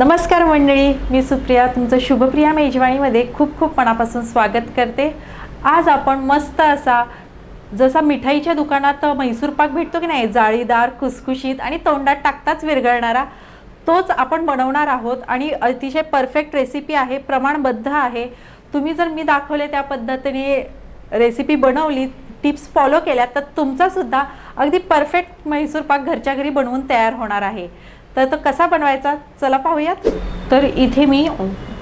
नमस्कार मंडळी मी सुप्रिया. तुमचं शुभप्रिया मेजवानीमध्ये खूप खूप मनापासून स्वागत करते. आज आपण मस्त असा जसा मिठाईच्या दुकानात म्हैसूर पाक भेटतो की नाही जाळीदार खुसखुशीत आणि तोंडात टाकताच विरघळणारा तोच आपण बनवणार आहोत. आणि अतिशय परफेक्ट रेसिपी आहे प्रमाणबद्ध आहे. तुम्ही जर मी दाखवले त्या पद्धतीने रेसिपी बनवली टिप्स फॉलो केल्या तर तुमचासुद्धा अगदी परफेक्ट म्हैसूर पाक घरच्या घरी बनवून तयार होणार आहे. तर तो कसा बनवायचा? चला पाहूयात. तर इथे मी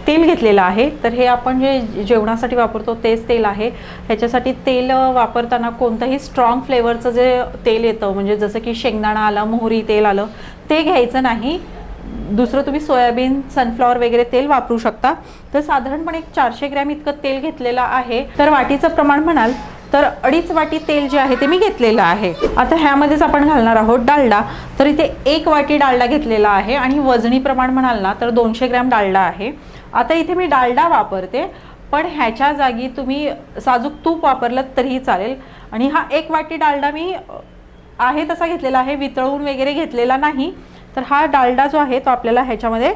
तेल घेतलेलं आहे. तर हे आपण जे जेवणासाठी वापरतो तेच तेल आहे. ह्याच्यासाठी तेल वापरताना कोणतंही स्ट्रॉंग फ्लेवरचं जे तेल येतं म्हणजे जसं की शेंगदाणा आलं मोहरी तेल आलं ते घ्यायचं नाही. दुसरं तुम्ही सोयाबीन सनफ्लॉवर वगैरे तेल वापरू शकता. तर साधारणपणे एक चारशे ग्रॅम इतकं तेल घेतलेलं आहे. तर वाटीचं प्रमाण म्हणाल तर अडीच वाटी तेल जे आहे ते मी घेतलेलं आहे. आता ह्यामध्येच आपण घालणार आहोत डालडा. तर इथे एक वाटी डालडा घेतलेला आहे आणि वजनी प्रमाण म्हणाल ना तर दोनशे ग्रॅम डालडा आहे. आता इथे मी डालडा वापरते पण ह्याच्या जागी तुम्ही साजूक तूप वापरलं तरीही चालेल. आणि हा एक वाटी डालडा मी आहे तसा घेतलेला आहे वितळून वगैरे घेतलेला नाही. तर हा डालडा जो आहे तो आपल्याला ह्याच्यामध्ये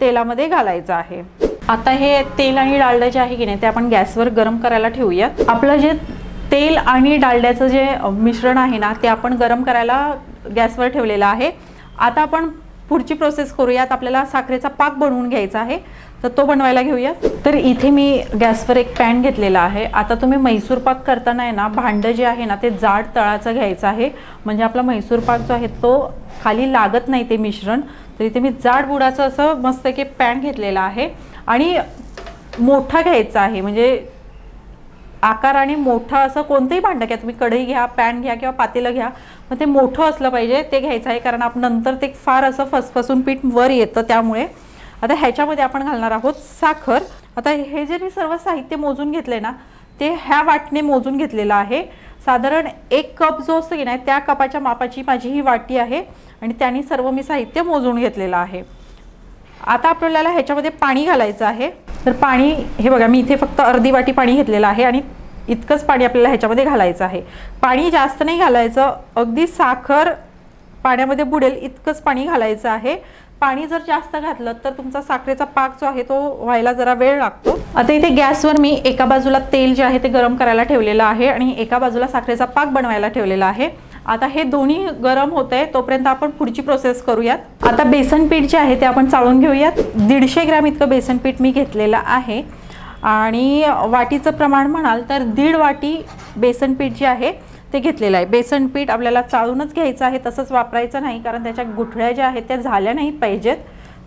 तेलामध्ये घालायचा आहे. आता हे तेल आणि डालडा जे आहे की नाही ते आपण गॅसवर गरम करायला ठेवूयात. आपलं जे तेल आणि डालड्याचं जे मिश्रण आहे ना ते आपण गरम करायला गॅसवर ठेवलेलं आहे. आता आपण पुढची प्रोसेस करूयात. आपल्याला साखरेचा पाक बनवून घ्यायचा आहे. तर तो बनवायला घेऊयात. तर इथे मी गॅसवर एक पॅन घेतलेला आहे. आता तुम्ही म्हैसूर पाक करताना आहे ना भांडं जे आहे ना ते जाड तळाचं घ्यायचं आहे. म्हणजे आपला म्हैसूर पाक जो आहे तो खाली लागत नाही ते मिश्रण. तर इथे मी जाड बुडाचं असं मस्त की पॅन घेतलेला आहे. आणि मोठा घ्यायचा आहे. म्हणजे आकाराने मोठं असं कोणतंही भांडं घ्या. तुम्ही कढई घ्या पॅन घ्या किंवा पातेलं घ्या. मग ते मोठं असलं पाहिजे ते घ्यायचं आहे. कारण आपण नंतर ते फार असं फसफसून पीठ वर येतं त्यामुळे. आता ह्याच्यामध्ये आपण घालणार आहोत साखर. आता हे जे मी सर्व साहित्य मोजून घेतले ना ते ह्या वाटणे मोजून घेतलेलं आहे. साधारण एक कप जो असतो की नाही त्या कपाच्या मापाची माझी ही वाटी आहे आणि त्याने सर्व मी साहित्य मोजून घेतलेलं आहे. आता आपल्याला ह्याच्यामध्ये पाणी घालायचं आहे. तर पाणी हे बघा मी इथे फक्त अर्धी वाटी पाणी घेतलेलं आहे आणि इतकंच पाणी आपल्याला ह्याच्यामध्ये घालायचं आहे. पाणी जास्त नाही घालायचं अगदी साखर पाण्यामध्ये बुडेल इतकंच पाणी घालायचं आहे. पाणी जर जास्त घातलं तर तुमचा साखरेचा पाक जो आहे तो व्हायला जरा वेळ लागतो. आता इथे गॅसवर मी एका बाजूला तेल जे आहे ते गरम करायला ठेवलेलं आहे आणि एका बाजूला साखरेचा पाक बनवायला ठेवलेला आहे. आता हे दोन्ही गरम होत आहे तोपर्यंत आपण पुढची प्रोसेस करूयात. आता बेसन पीठ जे आहे ते आपण चाळून घेऊयात. दीडशे ग्रॅम इतकं बेसन पीठ मी घेतलेलं आहे. आणि वाटीचं प्रमाण म्हणाल तर दीड वाटी बेसन पीठ जे आहे ते घेतलेलं आहे. बेसन पीठ आपल्याला चाळूनच घ्यायचं आहे तसंच वापरायचं नाही कारण त्याच्या गुठळ्या ज्या आहेत त्या झाल्या नाहीत पाहिजेत.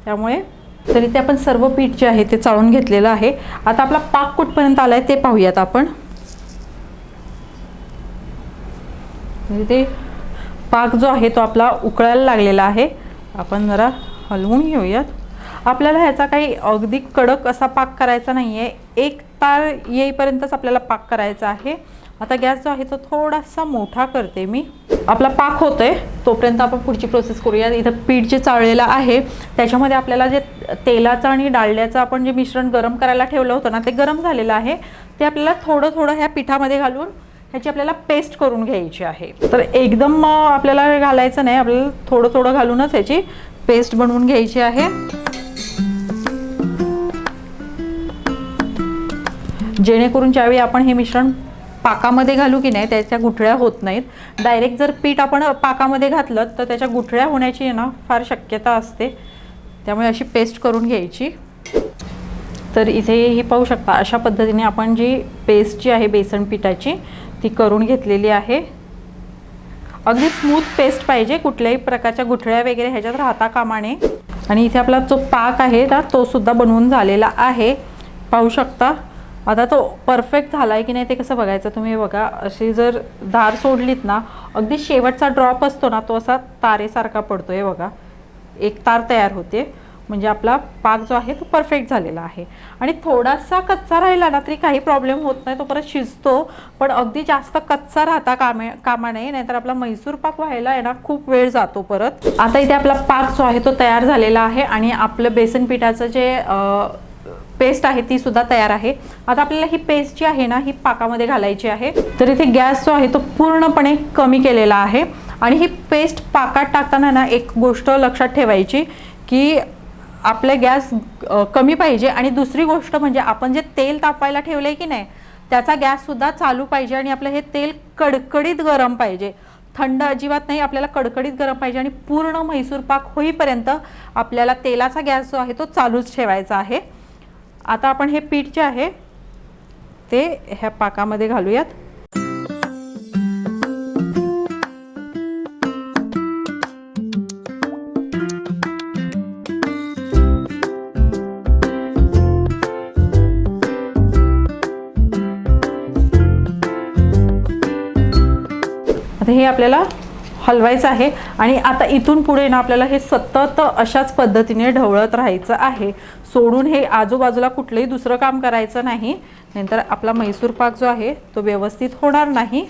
त्यामुळे तरी ते आपण सर्व पीठ जे आहे ते चाळून घेतलेलं आहे. आता आपला पाक कुठपर्यंत आला आहे ते पाहूयात आपण. म्हणजे ते पाक जो आहे तो आपला उकळायला लागलेला आहे. आपण जरा हलवून घेऊयात. आपल्याला ह्याचा काही अगदी कडक असा पाक करायचा नाही आहे एक तार येईपर्यंतच आपल्याला पाक करायचा आहे. आता गॅस जो आहे तो थोडासा मोठा करते मी. आपला पाक होतोय. तोपर्यंत आपण पुढची प्रोसेस करूया इथं पीठ जे चाळलेलं आहे त्याच्यामध्ये आपल्याला जे तेलाचं आणि डाळल्याचं आपण जे मिश्रण गरम करायला ठेवलं होतं ना ते गरम झालेलं आहे. ते आपल्याला थोडं थोडं ह्या पिठामध्ये घालून ह्याची आपल्याला पेस्ट करून घ्यायची आहे. तर एकदम आपल्याला घालायचं नाही आपल्याला थोडं थोडं घालूनच ह्याची पेस्ट बनवून घ्यायची आहे. जेणेकरून ज्यावेळी आपण हे मिश्रण पाकामध्ये घालू की नाही त्याच्या गुठळ्या होत नाहीत. डायरेक्ट जर पीठ आपण पाकामध्ये घातलं तर त्याच्या गुठळ्या होण्याची आहे ना फार शक्यता असते. त्यामुळे अशी पेस्ट करून घ्यायची. तर इथे ही पाहू शकता अशा पद्धतीने आपण जी पेस्ट जी आहे बेसन पिठाची ती करून घेतलेली आहे. अगदी स्मूथ पेस्ट पाहिजे कुठल्याही प्रकारच्या गुठळ्या वगैरे ह्याच्यात राहता कामा नये. आणि इथे आपला जो पाक आहे ना तो सुद्धा बनवून झालेला आहे. पाहू शकता. आता तो परफेक्ट झाला आहे की नाही ते कसं बघायचं? तुम्ही बघा अशी जर धार सोडलीत ना अगदी शेवटचा ड्रॉप असतो ना तो असा तारेसारखा पडतो आहे बघा. एक तार तयार होते. म्हणजे आपला पाक जो आहे तो परफेक्ट झालेला आहे. आणि थोडासा कच्चा राहिला ना तरी काही प्रॉब्लेम होत नाही तो परत शिजतो. पण अगदी जास्त कच्चा राहता कामे कामा नये नाहीतर आपला मैसूर पाक व्हायला आहे ना खूप वेळ जातो परत. आता इथे आपला पाक जो आहे तो तयार झालेला आहे आणि आपलं बेसन पिठाचं जे पेस्ट आहे ती सुद्धा तयार आहे. आता आपल्याला ही पेस्ट जी आहे ना ही पाकामध्ये घालायची आहे. तर इथे गॅस जो आहे तो पूर्णपणे कमी केलेला आहे. आणि ही पेस्ट पाकात टाकताना ना एक गोष्ट लक्षात ठेवायची की आपला गॅस कमी पाहिजे आणि दुसरी गोष्ट म्हणजे आपण जे तेल तापवायला आहे की नाही त्याचा गॅससुद्धा चालू पाहिजे आणि आपलं हे तेल कडकडीत गरम पाहिजे. थंड अजिबात नाही आपल्याला कडकडीत गरम पाहिजे आणि पूर्ण म्हैसूर पाक होईपर्यंत आपल्याला तेलाचा गॅस जो आहे तो चालूच ठेवायचा आहे. आता आपण हे पीठ जे आहे ते ह्या पाकामध्ये घालूयात. आपल्याला हलवायचं आहे. आणि आता इथून पुढे ना आपल्याला हे सतत अशाच पद्धतीने ढवळत राहायचं आहे. सोडून हे आजूबाजूला कुठलंही दुसरं काम करायचं नाही. नंतर आपला मैसूर पाक जो आहे तो व्यवस्थित होणार नाही.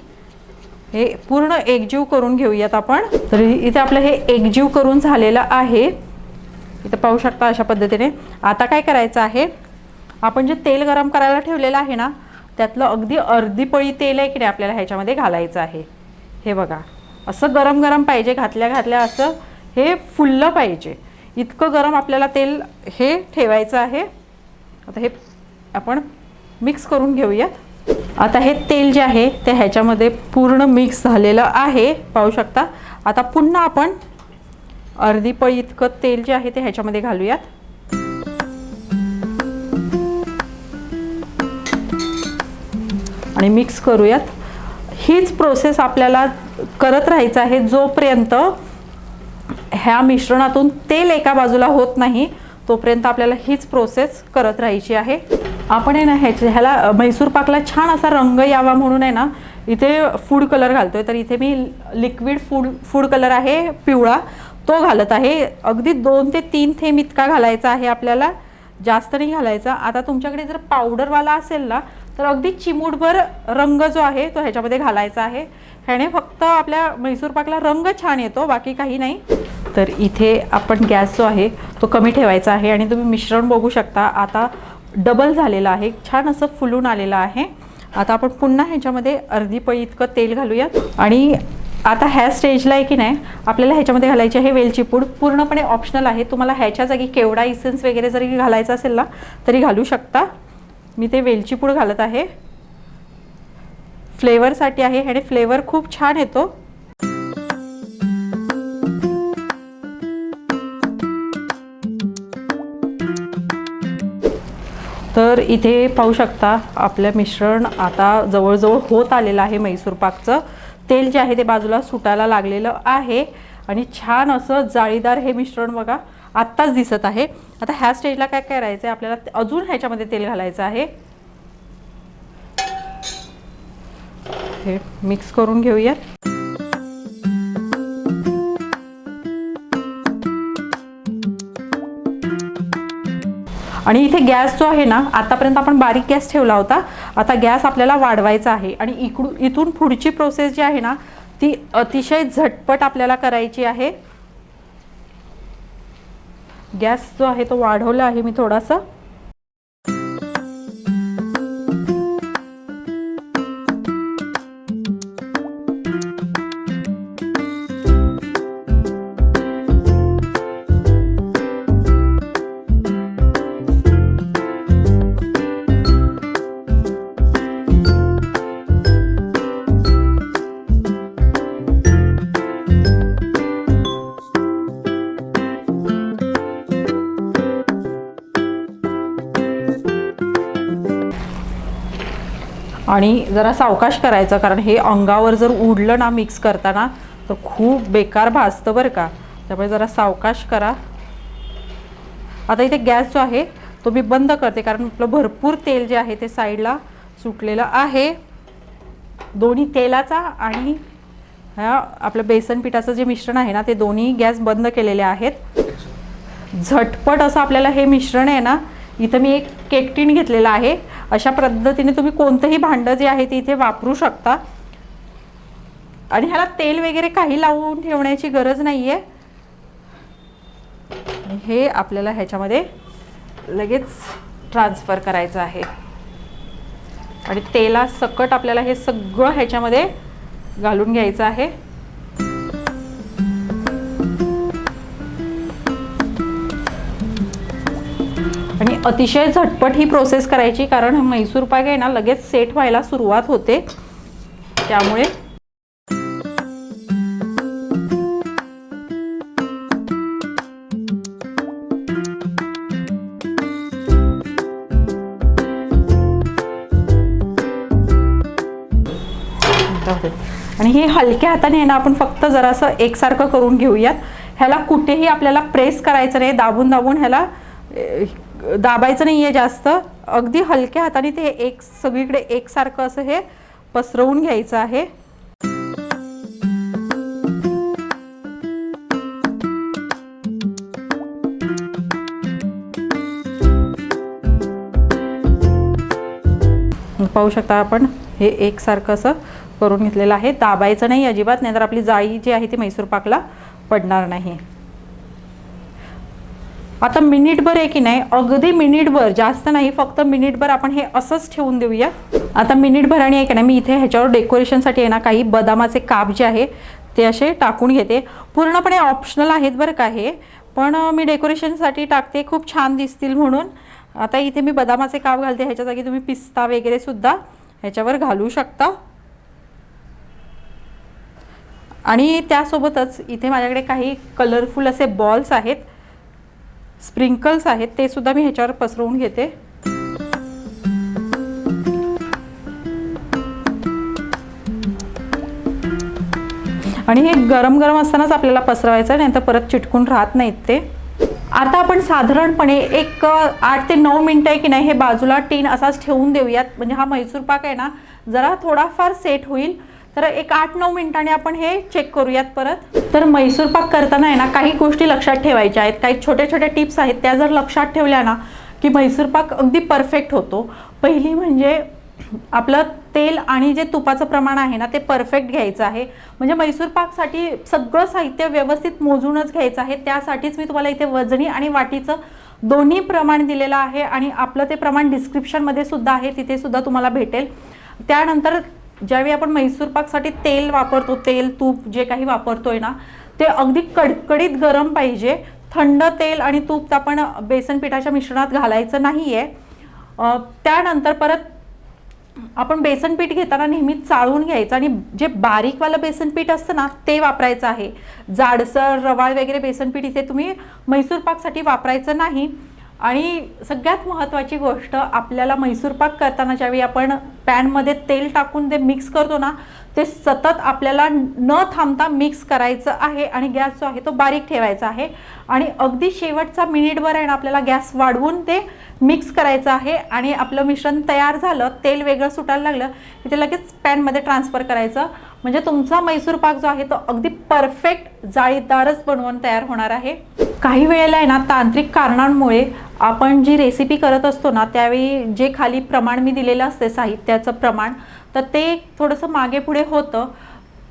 हे पूर्ण एकजीव करून घेऊयात आपण. तर इथे आपलं हे एकजीव करून झालेलं आहे. इथं पाहू शकता अशा पद्धतीने. आता काय करायचं आहे? आपण जे तेल गरम करायला ठेवलेलं आहे ना त्यातलं अगदी अर्धी पळी तेल आहे की नाही आपल्याला ह्याच्यामध्ये घालायचं आहे. हे बघा. असं गरम गरम पाहिजे घातल्या घातल्या असं हे फुललं पाहिजे. इतकं गरम आपल्याला तेल हे ठेवायचं आहे. आता हे आपण मिक्स करून घेऊयात. आता हे तेल जे आहे ते ह्याच्यामध्ये पूर्ण मिक्स झालेलं आहे. पाहू शकता. आता पुन्हा आपण अर्धी पळी इतकं तेल जे आहे ते ह्याच्यामध्ये घालूयात. आणि मिक्स करूयात. हीच प्रोसेस आपल्याला करत राहायचं आहे. जोपर्यंत ह्या मिश्रणातून तेल एका बाजूला होत नाही तोपर्यंत आपल्याला हीच प्रोसेस करत राहायची आहे. आपण आहे ना ह्याच्या ह्याला मैसूर पाकला छान असा रंग यावा म्हणून आहे ना इथे फूड कलर घालतोय. तर इथे मी लिक्विड फूड फूड कलर आहे पिवळा. तो घालत आहे. अगदी दोन ते तीन थेंब इतका घालायचा आहे आपल्याला. जास्त नाही घालायचा. आता तुमच्याकडे जर पावडरवाला असेल ना तर अगदी चिमूटभर रंग जो आहे तो ह्याच्यामध्ये घालायचा आहे. ह्याने फक्त आपल्या म्हैसूर पाकला रंग छान येतो बाकी काही नाही. तर इथे आपण गॅस जो आहे तो कमी ठेवायचा आहे आणि तुम्ही मिश्रण बघू शकता. आता डबल झालेलं आहे छान असं फुलून आलेलं आहे. आता आपण पुन्हा ह्याच्यामध्ये अर्धी पळी इतकं तेल घालूयात. आणि आता ह्या स्टेजला आहे की नाही आपल्याला ह्याच्यामध्ये घालायची आहे वेलची पूड. पूर्णपणे ऑप्शनल आहे. तुम्हाला ह्याच्या जागी केवडा इसेन्स वगैरे जरी घालायचा असेल ना तरी घालू शकता. मी ते वेलची पूड घालत आहे. फ्लेवरसाठी आहे आणि फ्लेवर खूप छान येतो. तर इथे पाहू शकता आपलं मिश्रण आता जवळजवळ होत आलेलं आहे म्हैसूर पाकचं. तेल जे आहे ते बाजूला सुटायला लागलेलं आहे. आणि छान असं जाळीदार हे मिश्रण बघा. आत्ताच दिसत आहे. आता ह्या स्टेजला काय करायचं आहे आपल्याला अजून ह्याच्यामध्ये तेल घालायचं आहे. हे मिक्स करून घेऊया. आणि इथे गॅस जो आहे ना आतापर्यंत आपण बारीक गॅस ठेवला होता. आता गॅस आपल्याला वाढवायचा आहे. आणि इकडून इथून पुढची प्रोसेस जी आहे ना ती अतिशय झटपट आपल्याला करायची आहे. गॅस जो आहे तो वाढवला आहे मी थोडासा. आणि जरा सावकाश करायचं कारण हे अंगावर जर उडलं ना मिक्स करताना तर खूप बेकार भाजतं बरं का. त्यामुळे जरा सावकाश करा. आता इथे गॅस जो आहे तो मी बंद करते कारण आपलं भरपूर तेल जे आहे ते साईडला सुटलेलं आहे. दोन्ही तेलाचा आणि ह्या आपलं बेसन पिठाचं जे मिश्रण आहे ना ते दोन्ही गॅस बंद केलेले आहेत. झटपट असं आपल्याला हे मिश्रण आहे ना इथं मी एक केकटीन घेतलेलं आहे. अशा पद्धतीने तुम्ही कोणतंही भांडं जे आहे ते इथे वापरू शकता. आणि ह्याला तेल वगैरे काही लावून ठेवण्याची गरज नाही आहे हे आपल्याला ह्याच्यामध्ये लगेच ट्रान्सफर करायचं आहे. आणि तेला सकट आपल्याला हे सगळं ह्याच्यामध्ये घालून घ्यायचं आहे. अतिशय झटपट ही प्रोसेस करायची कारण मैसूर पाक आहे ना लगेच सेट व्हायला सुरुवात होते. त्यामुळे आणि हे हलक्या हाताने ना आपण फक्त जरासं एकसारखं करून घेऊयात. ह्याला कुठेही आपल्याला प्रेस करायचं नाही दाबून दाबून ह्याला दाबायचं नाही आहे जास्त. अगदी हलक्या हाताने ते एक सगळीकडे एकसारखं असं हे पसरवून घ्यायचं आहे. पाहू शकता आपण हे एकसारखं असं करून घेतलेलं आहे. दाबायचं नाही अजिबात नाहीतर आपली जाळी जी आहे ती मैसूर पाकला पडणार नाही. आता मिनिटभर आहे की नाही? अगदी मिनिटभर जास्त नाही फक्त मिनिटभर आपण हे असंच ठेवून देऊया. आता मिनिटभराने आहे की नाही मी इथे ह्याच्यावर डेकोरेशनसाठी आहे ना काही बदामाचे काप जे आहे ते असे टाकून घेते. पूर्णपणे ऑप्शनल आहेत बरं का हे पण मी डेकोरेशनसाठी टाकते खूप छान दिसतील म्हणून. आता इथे मी बदामाचे काप घालते ह्याच्या जागी तुम्ही पिस्ता वगैरे सुद्धा ह्याच्यावर घालू शकता. आणि त्यासोबतच इथे माझ्याकडे काही कलरफुल असे बॉल्स आहेत. स्प्रिंकल्स आहेत ते सुद्धा मी ह्याच्यावर पसरवून घेते. आणि हे गरम गरम असतानाच आपल्याला पसरवायचं नाही तर परत चिटकून राहत नाहीत ते. आता आपण साधारणपणे एक आठ ते नऊ मिनटं आहे की नाही हे बाजूला टीन असाच ठेवून देऊयात. म्हणजे हा मैसूर पाक आहे ना जरा थोडाफार सेट होईल. तर एक आठ नऊ मिनिटांनी आपण हे चेक करूयात परत. तर मैसूर पाक करताना आहे ना काही गोष्टी लक्षात ठेवायच्या आहेत. काही छोट्या छोट्या टिप्स आहेत. त्या जर लक्षात ठेवल्या ना की मैसूर पाक अगदी परफेक्ट होतो. पहिली म्हणजे आपलं तेल आणि जे तुपाचं प्रमाण आहे ना ते परफेक्ट घ्यायचं आहे. म्हणजे मैसूर पाकसाठी सगळं साहित्य व्यवस्थित मोजूनच घ्यायचं आहे. त्यासाठीच मी तुम्हाला इथे वजनी आणि वाटीचं दोन्ही प्रमाण दिलेलं आहे आणि आपलं ते प्रमाण डिस्क्रिप्शनमध्ये सुद्धा आहे. तिथे सुद्धा तुम्हाला भेटेल. त्यानंतर ज्यावेळी आपण म्हैसूर पाकसाठी तेल वापरतो तेल तूप जे काही वापरतोय ना ते अगदी कडकडीत गरम पाहिजे. थंड तेल आणि तूप आपण बेसन पिठाच्या मिश्रणात घालायचं नाही आहे त्यानंतर परत आपण बेसन पीठ घेताना नेहमी चाळून घ्यायचं आणि जे बारीकवालं बेसन पीठ असतं ना ते वापरायचं आहे. जाडसर रवाळ वगैरे बेसन पीठ इथे तुम्ही म्हैसूर पाकसाठी वापरायचं नाही. आणि सगळ्यात महत्त्वाची गोष्ट आपल्याला मैसूर पाक करताना ज्यावेळी आपण पॅनमध्ये तेल टाकून ते मिक्स करतो ना ते सतत आपल्याला न थांबता मिक्स करायचं आहे आणि गॅस जो आहे तो बारीक ठेवायचा आहे. आणि अगदी शेवटचा मिनिटभर आहे ना आपल्याला गॅस वाढवून ते मिक्स करायचं आहे आणि आपलं मिश्रण तयार झालं तेल वेगळं सुटायला लागलं की ते लगेच पॅनमध्ये ट्रान्सफर करायचं. म्हणजे तुमचा मैसूर पाक जो आहे तो अगदी परफेक्ट जाळीदारच बनवून तयार होणार आहे. काही वेळेला आहे ना तांत्रिक कारणांमुळे आपण जी रेसिपी करत असतो ना त्यावेळी जे खाली प्रमाण मी दिलेलं असते साहित्याचं प्रमाण तर ते थोडंसं मागे पुढे होतं.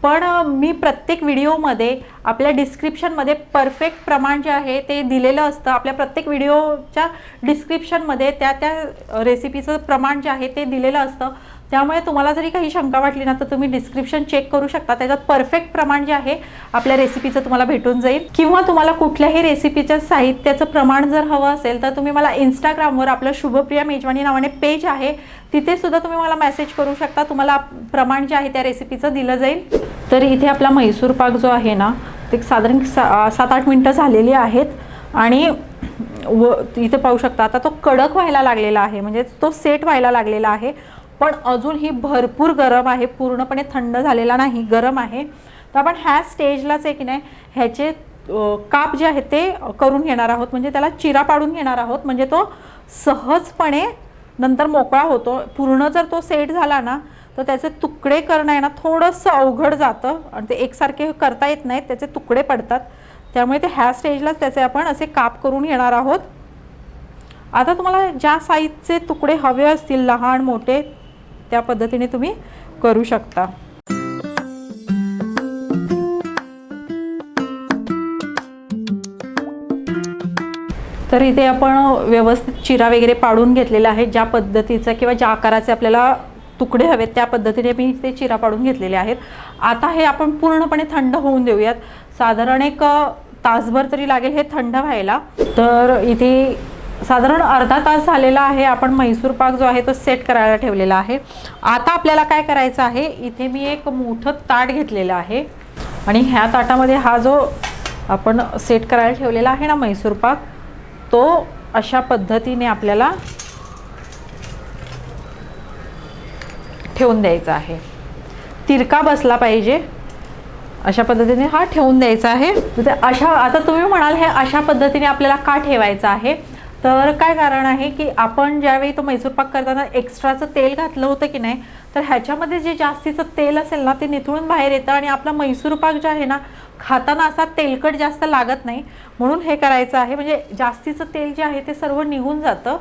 पण मी प्रत्येक व्हिडिओमध्ये आपल्या डिस्क्रिप्शनमध्ये परफेक्ट प्रमाण जे आहे ते दिलेलं असतं. आपल्या प्रत्येक व्हिडिओच्या डिस्क्रिप्शनमध्ये त्या त्या रेसिपीचं प्रमाण जे आहे ते दिलेलं असतं. त्यामुळे तुम्हाला जरी काही शंका वाटली ना तर तुम्ही डिस्क्रिप्शन चेक करू शकता. त्याच्यात परफेक्ट प्रमाण जे आहे आपल्या रेसिपीचं तुम्हाला भेटून जाईल. किंवा तुम्हाला कुठल्याही रेसिपीच्या साहित्याचं प्रमाण जर हवं असेल तर तुम्ही मला इंस्टाग्रामवर आपलं शुभप्रिया मेजवानी नावाने पेज आहे तिथे सुद्धा तुम्ही मला मेसेज करू शकता. तुम्हाला प्रमाण जे आहे त्या रेसिपीचं दिलं जाईल. तर इथे आपला म्हैसूर पाक जो आहे ना ते साधारण सा सात आठ मिनटं झालेली आहेत. आणि व इथे पाहू शकता आता तो कडक व्हायला लागलेला आहे. म्हणजे तो सेट व्हायला लागलेला आहे. पण अजून ही भरपूर गरम आहे पूर्णपणे थंड झालेला नाही गरम आहे. तर आपण ह्या स्टेजलाच आहे की नाही ह्याचे काप जे आहे ते करून घेणार आहोत. म्हणजे त्याला चिरा पाडून घेणार आहोत. म्हणजे तो सहजपणे नंतर मोकळा होतो. पूर्ण जर तो सेट झाला ना तर त्याचे तुकडे करणं आहे ना थोडंसं अवघड जातं. आणि ते एकसारखे करता येत नाहीत त्याचे तुकडे पडतात. त्यामुळे ते ह्या स्टेजलाच त्याचे आपण असे काप करून घेणार आहोत. आता तुम्हाला ज्या साईजचे तुकडे हवे असतील लहान मोठे त्या पद्धतीने तुम्ही करू शकता. तर इथे आपण व्यवस्थित चिरा वगैरे पाडून घेतलेला आहे. ज्या पद्धतीचा किंवा ज्या आकाराचे आपल्याला तुकडे हवेत त्या पद्धतीने मी ते चिरा पाडून घेतलेले आहेत. आता हे आपण पूर्णपणे थंड होऊन देऊयात. साधारण एक तासभर तरी लागेल हे थंड व्हायला. तर इथे साधारण अर्धा तास झालेला आहे. आपण म्हैसूर पाक जो आहे तो सेट करायला ठेवलेला आहे. आता आपल्याला काय करायचं आहे? इथे मी एक मोठं ताट घेतलेलं आहे. आणि ह्या ताटामध्ये हा जो आपण सेट करायला ठेवलेला आहे ना म्हैसूर पाक तो अशा पद्धतीने आपल्याला ठेवून द्यायचा आहे. तिरका बसला पाहिजे. अशा पद्धतीने हा ठेवून द्यायचा आहे. ते अशा आता तुम्ही म्हणाल हे अशा पद्धतीने आपल्याला का ठेवायचं आहे? तर काय कारण आहे की आपण ज्यावेळी तो मैसूर पाक करताना एक्स्ट्राचं तेल घातलं होतं की नाही तर ह्याच्यामध्ये जे जास्तीचं तेल असेल ना ते निथळून बाहेर येतं आणि आपला मैसूर पाक जो आहे ना खाताना असा तेलकट जास्त लागत नाही. म्हणून हे करायचं आहे म्हणजे जास्तीचं तेल जे आहे ते सर्व निघून जातं.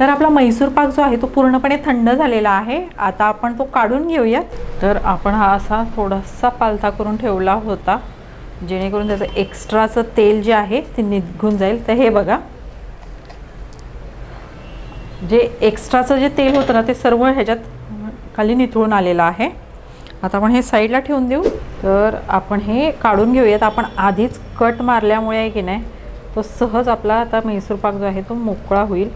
तर आपला मैसूर पाक जो आहे तो पूर्णपणे थंड झालेला आहे. आता आपण तो काढून घेऊयात. तर आपण हा असा थोडासा पालथा करून ठेवला होता जेणेकरून त्याचं एक्स्ट्राचं तेल जे आहे ते निघून जाईल. तर हे बघा. जे एक्स्ट्राचं जे तेल होतं ना ते सर्व ह्याच्यात खाली निथळून आलेलं आहे. आता आपण हे साईडला ठेवून देऊ. तर आपण हे काढून घेऊयात. आपण आधीच कट मारल्यामुळे आहे की नाही तो सहज आपला आता मैसूर पाक जो आहे तो मोकळा होईल.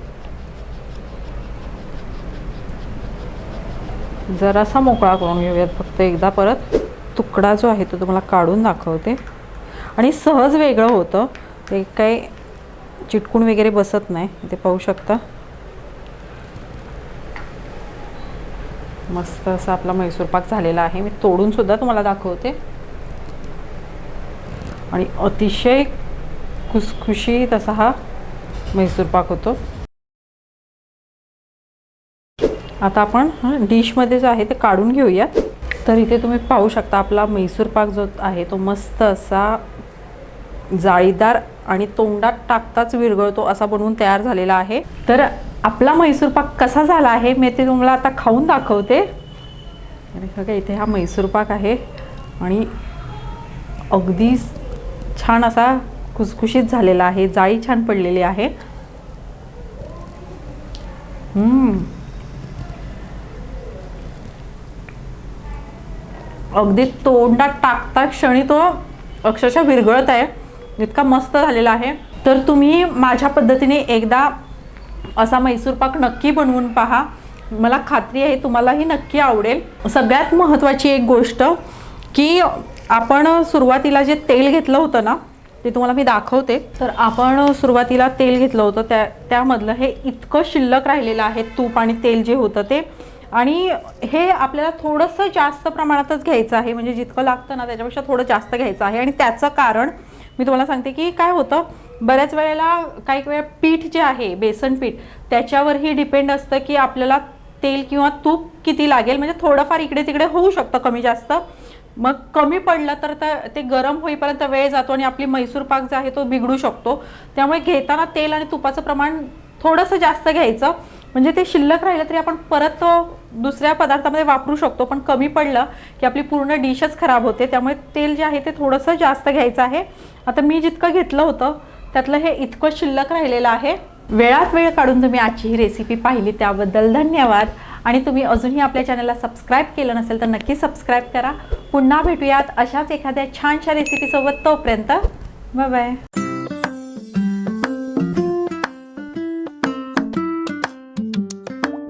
जरासा मोकळा करून घेऊयात. फक्त एकदा परत तुकडा जो आहे तो तुम्हाला काढून दाखवते. आणि सहज वेगळं होतं. ते काही चिटकून वगैरे बसत नाही. ते पाहू शकता. मस्त असा आपला म्हैसूर पाक झालेला आहे. मी तोडून सुद्धा तुम्हाला दाखवते. आणि अतिशय खुसखुशीत असा हा म्हैसूर पाक होतो. आता आपण डिशमध्ये जे आहे ते काढून घेऊयात. तर इथे तुम्ही पाहू शकता आपला म्हैसूर पाक जो आहे तो मस्त असा जाळीदार आणि तोंडात टाकताच विरघळतो असा बनवून तयार झालेला आहे. तर आपला मैसूर पाक कसा झाला आहे मी ते तुम्हाला आता खाऊन दाखवते. बघा इथे हा मैसूर पाक आहे. आणि अगदी छान असा खुसखुशीत झालेला आहे जाळी छान पडलेली आहे. अगदी तोंडात टाकता क्षणी तो अक्षरशः विरघळत आहे. इतका मस्त झालेला आहे. तर तुम्ही माझ्या पद्धतीने एकदा असा मैसूर पाक नक्की बनवून पहा. मला खात्री आहे तुम्हालाही नक्की आवडेल. सगळ्यात महत्त्वाची एक गोष्ट की आपण सुरुवातीला जे तेल घेतलं होतं ना ते तुम्हाला मी दाखवते. तर आपण सुरुवातीला तेल घेतलं होतं त्या त्यामधलं हे इतकं शिल्लक राहिलेलं आहे तूप आणि तेल जे होतं ते. आणि हे आपल्याला थोडंसं जास्त प्रमाणातच घ्यायचं आहे. म्हणजे जितकं लागतं ना त्याच्यापेक्षा थोडं जास्त घ्यायचं आहे. आणि त्याचं कारण मी तुम्हाला सांगते की काय होतं बऱ्याच वेळेला काही वेळा पीठ जे आहे बेसन पीठ त्याच्यावरही डिपेंड असतं की आपल्याला तेल किंवा तूप किती लागेल. म्हणजे थोडंफार इकडे तिकडे होऊ शकतं कमी जास्त. मग कमी पडलं तर ते गरम होईपर्यंत वेळ जातो आणि आपली मैसूर पाक जो आहे तो बिघडू शकतो. त्यामुळे घेताना तेल आणि तुपाचं प्रमाण थोडंसं जास्त घ्यायचं. म्हणजे ते शिल्लक राहिलं तरी आपण परत दुसऱ्या पदार्थामध्ये वापरू शकतो पण कमी पडलं की आपली पूर्ण डिशच खराब होते. त्यामुळे तेल जे आहे ते थोडंसं जास्त घ्यायचं आहे. आता मी जितकं घेतलं होतं त्यातलं हे इतकं शिल्लक राहिलेलं आहे. वेळात वेळ काढून तुम्ही आजची ही रेसिपी पाहिली त्याबद्दल धन्यवाद. आणि तुम्ही अजूनही आपल्या चॅनलला सबस्क्राईब केलं नसेल तर नक्की सबस्क्राईब करा. पुन्हा भेटूयात अशाच एखाद्या छानशा रेसिपीसोबत तोपर्यंत. Bye bye